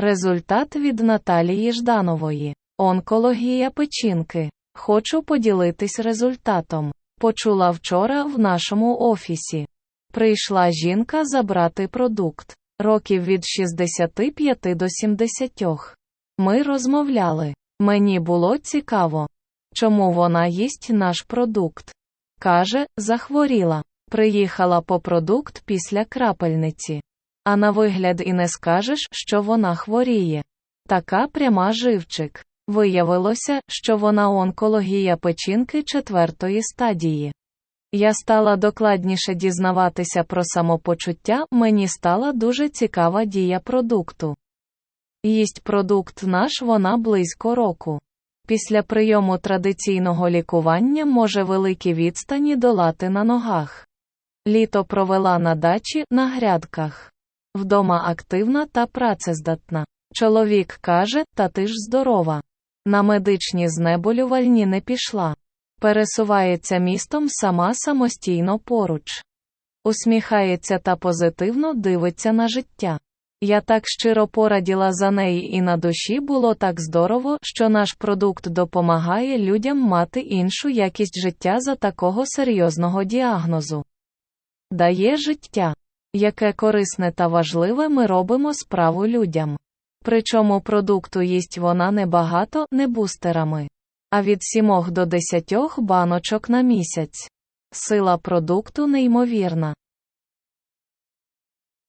Результат від Наталії Жданової. Онкологія печінки. Хочу поділитись результатом. Почула вчора в нашому офісі. Прийшла жінка забрати продукт. Років від 65 до 70. Ми розмовляли. Мені було цікаво, чому вона їсть наш продукт. Каже, захворіла. Приїхала по продукт після крапельниці. А на вигляд і не скажеш, що вона хворіє. Така пряма живчик. Виявилося, що вона онкологія печінки четвертої стадії. Я стала докладніше дізнаватися про самопочуття, мені стала дуже цікава дія продукту. Їсть продукт наш вона близько року. Після прийому традиційного лікування може великі відстані долати на ногах. Літо провела на дачі на грядках. Вдома активна та працездатна. Чоловік каже, та ти ж здорова. На медичні знеболювальні не пішла. Пересувається містом сама самостійно поруч. Усміхається та позитивно дивиться на життя. Я так щиро пораділа за неї і на душі було так здорово, що наш продукт допомагає людям мати іншу якість життя за такого серйозного діагнозу. Дає життя. Яке корисне та важливе ми робимо справу людям. Причому продукту їсть вона небагато, не бустерами, а від 7 до 10 баночок на місяць. Сила продукту неймовірна.